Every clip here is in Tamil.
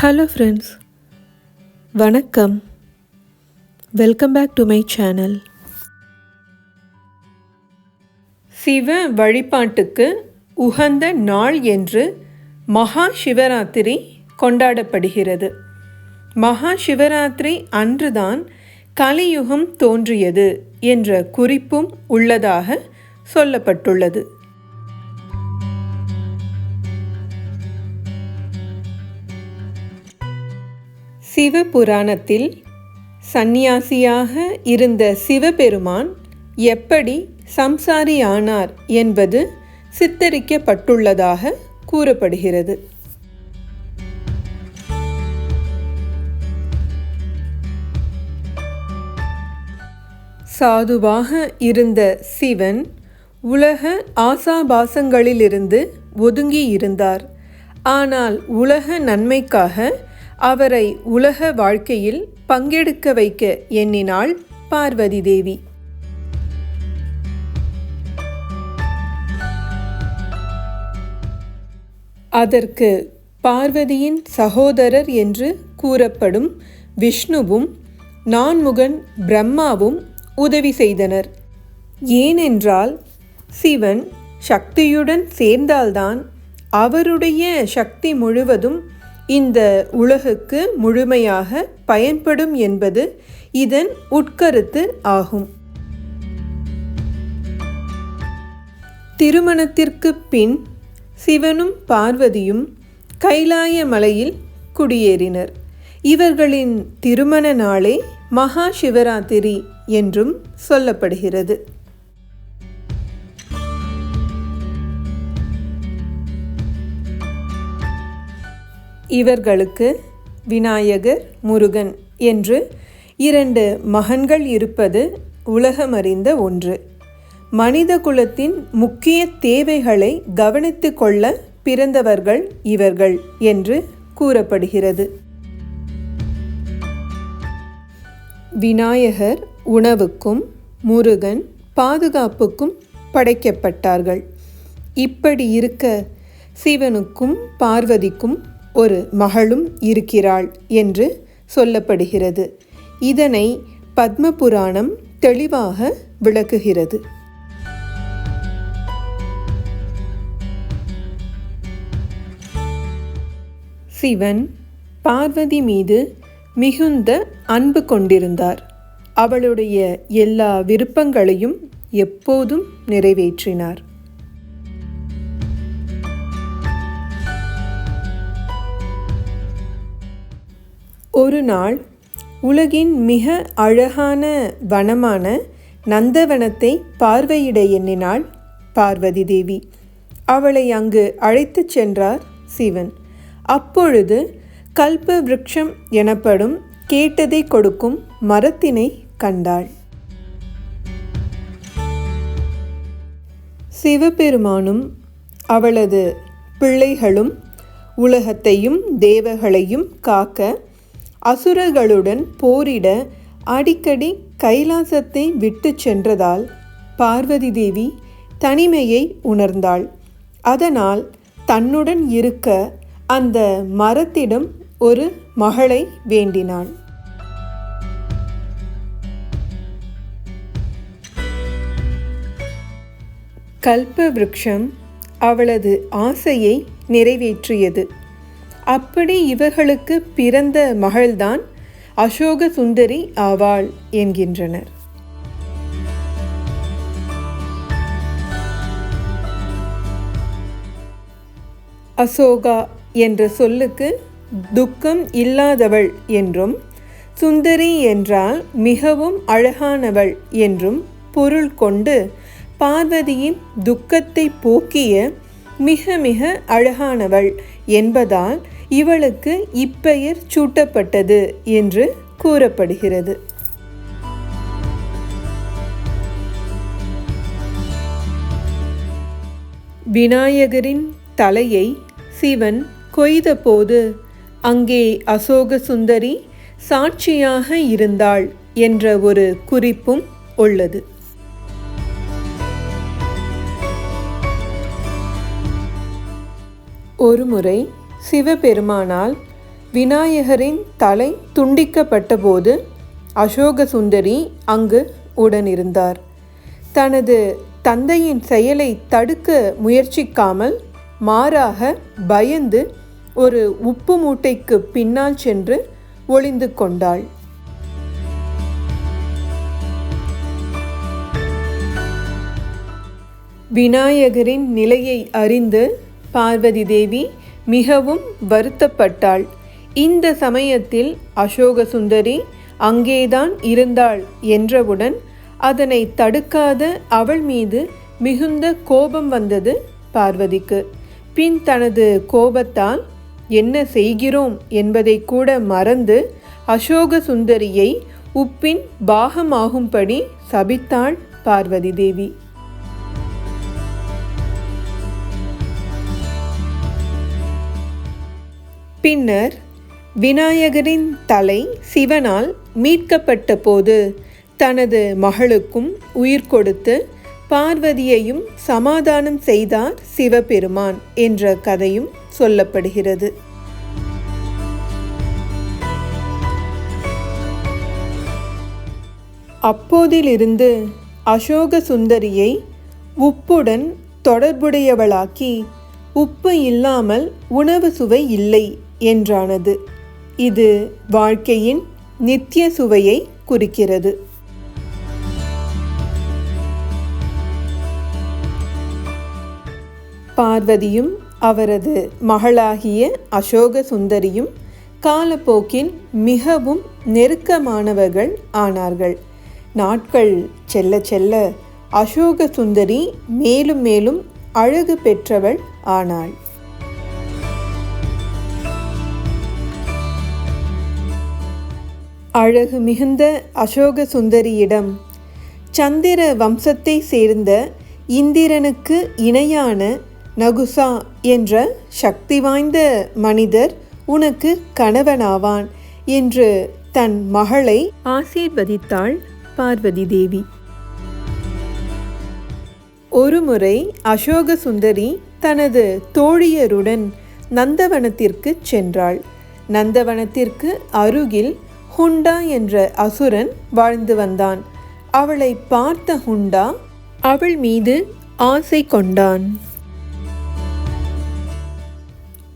ஹலோ ஃப்ரெண்ட்ஸ் வணக்கம். Welcome back to my channel Siva வழிபாட்டுக்கு உகந்த நாள் என்று மகா சிவராத்திரி கொண்டாடப்படுகிறது. மகா சிவராத்திரி அன்றுதான் கலியுகம் தோன்றியது என்ற குறிப்பும் உள்ளதாக சொல்லப்பட்டுள்ளது. சிவபுராணத்தில் சந்நியாசியாக இருந்த சிவபெருமான் எப்படி சம்சாரி ஆனார் என்பது சித்தரிக்கப்பட்டுள்ளதாக கூறப்படுகிறது. சாதுவாக இருந்த சிவன் உலக ஆசாபாசங்களிலிருந்து ஒதுங்கி இருந்தார் ஆனால் உலக நன்மைக்காக அவரை உலக வாழ்க்கையில் பங்கெடுக்க வைக்க எண்ணினாள் பார்வதி தேவி. அதற்கு பார்வதியின் சகோதரர் என்று கூறப்படும் விஷ்ணுவும் நான்முகன் பிரம்மாவும் உதவி செய்தனர். ஏனென்றால் சிவன் சக்தியுடன் சேர்ந்தால்தான் அவருடைய சக்தி முழுவதும் இந்த உலகுக்கு முழுமையாக பயன்படும் என்பது இதன் உட்கருத்து ஆகும். திருமணத்திற்கு பின் சிவனும் பார்வதியும் கைலாய மலையில் குடியேறினர். இவர்களின் திருமண நாளே மகா சிவராத்திரி என்றும் சொல்லப்படுகிறது. இவர்களுக்கு விநாயகர் முருகன் என்று இரண்டு மகன்கள் இருப்பது உலகமறிந்த ஒன்று. மனித குலத்தின் முக்கிய தேவைகளை கவனித்து கொள்ள பிறந்தவர்கள் இவர்கள் என்று கூறப்படுகிறது. விநாயகர் உணவுக்கும் முருகன் பாதுகாப்புக்கும் படைக்கப்பட்டார்கள். இப்படி இருக்க சிவனுக்கும் பார்வதிக்கும் ஒரு மகளும் இருக்கிறாள் என்று சொல்லப்படுகிறது. இதனை பத்ம புராணம் தெளிவாக விளக்குகிறது. சிவன் பார்வதி மீது மிகுந்த அன்பு கொண்டிருந்தார். அவளுடைய எல்லா விருப்பங்களையும் எப்போதும் நிறைவேற்றினார். ஒரு நாள் உலகின் மிக அழகான வனமான நந்தவனத்தை பார்வையிட எண்ணினாள் பார்வதி தேவி. அவளை அங்கு அழைத்துச் சென்றார் சிவன். அப்பொழுது கல்ப விருட்சம் எனப்படும் கேட்டதை கொடுக்கும் மரத்தினை கண்டாள். சிவபெருமானும் அவளது பிள்ளைகளும் உலகத்தையும் தேவர்களையும் காக்க அசுரர்களுடன் போரிட அடிக்கடி கைலாசத்தை விட்டு சென்றதால் பார்வதி தேவி தனிமையை உணர்ந்தாள். அதனால் தன்னுடன் இருக்க அந்த மரத்திடம் ஒரு மகளை வேண்டினாள் கல்ப விருட்சம் அவளது ஆசையை நிறைவேற்றியது. அப்படி இவர்களுக்கு பிறந்த மகள்தான் அசோக சுந்தரி ஆவாள் என்கின்றனர். அசோகா என்ற சொல்லுக்கு துக்கம் இல்லாதவள் என்றும் சுந்தரி என்றால் மிகவும் அழகானவள் என்றும் பொருள் கொண்டு பார்வதியின் துக்கத்தை போக்கிய மிக மிக அழகானவள் என்பதால் இவளுக்கு இப்பெயர் சூட்டப்பட்டது என்று கூறப்படுகிறது. விநாயகரின் தலையை சிவன் கொய்தபோது அங்கே அசோக சுந்தரி சாட்சியாக இருந்தாள் என்ற ஒரு குறிப்பும் உள்ளது. ஒருமுறை சிவபெருமானால் விநாயகரின் தலை துண்டிக்கப்பட்டபோது அசோக சுந்தரி அங்கு உடனிருந்தார். தனது தந்தையின் செயலை தடுக்க முயற்சிக்காமல் மாறாக பயந்து ஒரு உப்பு மூட்டைக்கு பின்னால் சென்று ஒளிந்து கொண்டாள். விநாயகரின் நிலையை அறிந்து பார்வதி தேவி மிகவும் வருத்தப்பட்டாள். இந்த சமயத்தில் அசோக சுந்தரி அங்கேதான் இருந்தாள் என்றவுடன் அதனை தடுக்காத அவள் மீது மிகுந்த கோபம் வந்தது பார்வதிக்கு. பின் தனது கோபத்தால் என்ன செய்கிறோம் என்பதை கூட மறந்து அசோக சுந்தரியை உப்பின் பாகமாகும்படி சபித்தாள் பார்வதி தேவி. பின்னர் விநாயகரின் தலை சிவனால் மீட்கப்பட்ட போது தனது மகளுக்கும் உயிர் கொடுத்து பார்வதியையும் சமாதானம் செய்தார் சிவபெருமான் என்ற கதையும் சொல்லப்படுகிறது. அப்போதிலிருந்து அசோக சுந்தரியை உப்புடன் தொடர்புடையவளாக்கி உப்பு இல்லாமல் உணவு சுவை இல்லை என்றானது. இது வாழ்க்கையின் நித்திய சுவையை குறிக்கிறது. பார்வதியும் அவரது மகளாகிய அசோக சுந்தரியும் காலப்போக்கில் மிகவும் நெருக்கமானவர்கள் ஆனார்கள். நாட்கள் செல்ல செல்ல அசோக சுந்தரி மேலும் மேலும் அழகு பெற்றவள் ஆனாள். அழகு மிகுந்த அசோக சுந்தரியிடம் சந்திர வம்சத்தை சேர்ந்த இந்திரனுக்கு இணையான நகுசா என்ற சக்தி வாய்ந்த மனிதர் உனக்கு கணவனாவான் என்று தன் மகளை ஆசீர்வதித்தாள் பார்வதி தேவி. ஒருமுறை அசோக சுந்தரி தனது தோழியருடன் நந்தவனத்திற்கு சென்றாள். நந்தவனத்திற்கு அருகில் ஹுண்டா என்ற அசுரன் வாழ்ந்து வந்தான். அவளை பார்த்த ஹுண்டா அவள் மீது ஆசை கொண்டான்.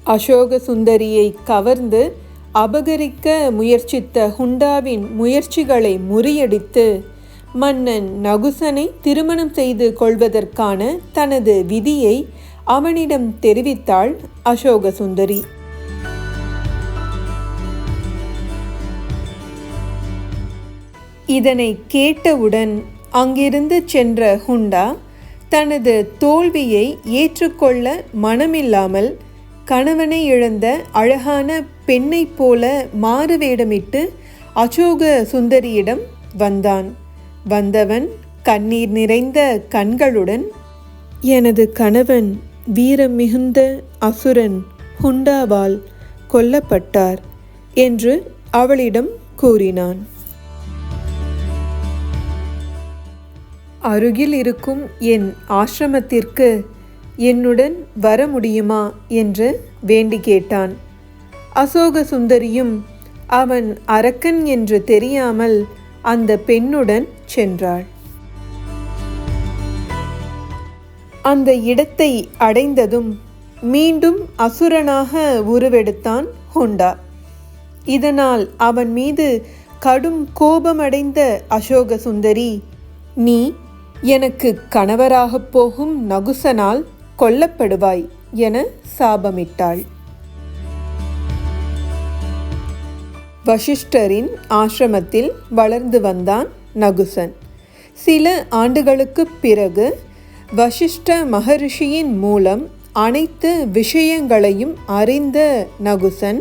அசோக சுந்தரியை கவர்ந்து அபகரிக்க முயற்சித்த ஹுண்டாவின் முயற்சிகளை முறியடித்து மன்னன் நகுசனை திருமணம் செய்து கொள்வதற்கான தனது விதியை அவனிடம் தெரிவித்தாள் அசோக சுந்தரி. இதனை கேட்டவுடன் அங்கிருந்து சென்ற ஹுண்டா தனது தோல்வியை ஏற்றுக்கொள்ள மனமில்லாமல் கணவனை இழந்த அழகான பெண்ணைப் போல மாறுவேடமிட்டு அசோக சுந்தரியிடம் வந்தான். வந்தவன் கண்ணீர் நிறைந்த கண்களுடன் எனது கணவன் வீரம் மிகுந்த அசுரன் ஹுண்டாவால் கொல்லப்பட்டார் என்று அவளிடம் கூறினான். அருகில் இருக்கும் என் ஆசிரமத்திற்கு என்னுடன் வர முடியுமா என்று வேண்டி கேட்டான். அசோக சுந்தரியும் அவன் அரக்கன் என்று தெரியாமல் அந்த பெண்ணுடன் சென்றாள். அந்த இடத்தை அடைந்ததும் மீண்டும் அசுரனாக உருவெடுத்தான் ஹோண்டா. இதனால் அவன் மீது கடும் கோபமடைந்த அசோக சுந்தரி நீ எனக்கு கணவராகப் போகும் நகுசனால் கொல்லப்படுவாய் என சாபமிட்டாள். வசிஷ்டரின் ஆசிரமத்தில் வளர்ந்து வந்தான் நகுசன். சில ஆண்டுகளுக்குப் பிறகு வசிஷ்ட மகரிஷியின் மூலம் அனைத்து விஷயங்களையும் அறிந்த நகுசன்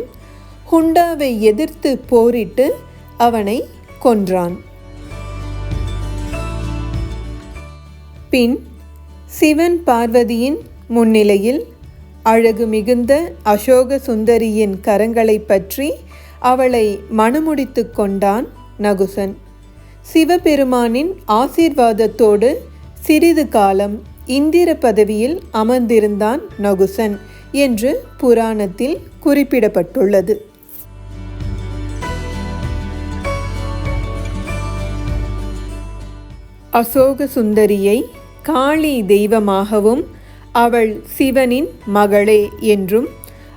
ஹுண்டாவை எதிர்த்து போரிட்டு அவனை கொன்றான். பின் சிவன் பார்வதியின் முன்னிலையில் அழகு மிகுந்த அசோக சுந்தரியின் கரங்களை பற்றி அவளை மணமுடித்து கொண்டான் நகுசன். சிவபெருமானின் ஆசீர்வாதத்தோடு சிறிது காலம் இந்திர பதவியில் அமர்ந்திருந்தான் நகுசன் என்று புராணத்தில் குறிப்பிடப்பட்டுள்ளது. அசோக சுந்தரியை காளி தெய்வமாகவும் அவள் சிவனின் மகளே என்றும்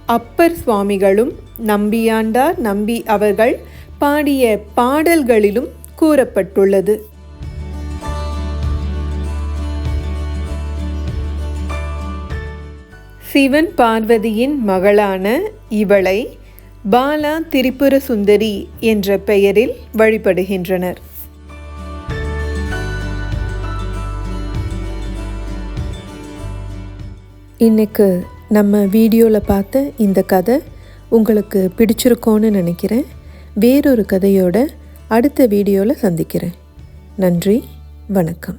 அப்பர் சுவாமிகளும் நம்பியாண்டார் நம்பி அவர்கள் பாடிய பாடல்களிலும் கூறப்பட்டுள்ளது. சிவன் பார்வதியின் மகளான இவளை பாலா திரிபுர சுந்தரி என்ற பெயரில் வழிபடுகின்றனர். இன்னைக்கு நம்ம வீடியோவில் பார்த்த இந்த கதை உங்களுக்கு பிடிச்சிருக்கோன்னு நினைக்கிறேன். வேறொரு கதையோட அடுத்த வீடியோவில் சந்திக்கிறேன். நன்றி வணக்கம்.